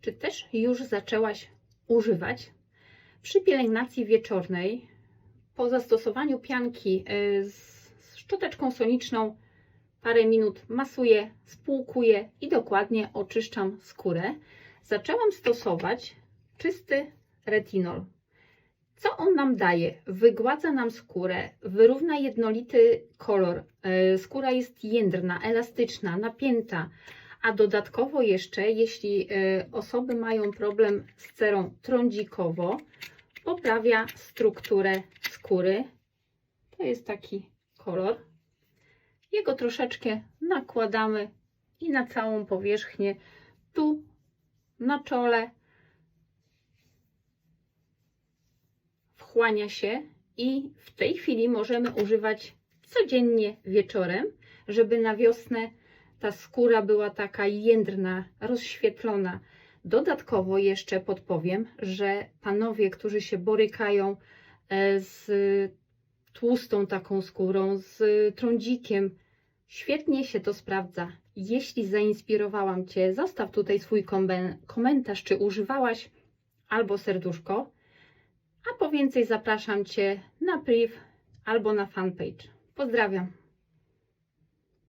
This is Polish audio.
czy też już zaczęłaś używać. Przy pielęgnacji wieczornej, po zastosowaniu pianki y, z szczoteczką soniczną, parę minut masuję, spłukuję i dokładnie oczyszczam skórę. Zaczęłam stosować czysty retinol. Co on nam daje? Wygładza nam skórę, wyrówna jednolity kolor. E, Skóra jest jędrna, elastyczna, napięta, a dodatkowo jeszcze, jeśli e, osoby mają problem z cerą trądzikowo, poprawia strukturę skóry. To jest taki kolor. Jego troszeczkę nakładamy i na całą powierzchnię, tu na czole, wchłania się i w tej chwili możemy używać codziennie wieczorem, żeby na wiosnę ta skóra była taka jędrna, rozświetlona. Dodatkowo jeszcze podpowiem, że panowie, którzy się borykają e, z tłustą taką skórą, z trądzikiem, świetnie się to sprawdza. Jeśli zainspirowałam Cię, zostaw tutaj swój komentarz, czy używałaś albo serduszko. A po więcej zapraszam Cię na priv albo na fanpage. Pozdrawiam.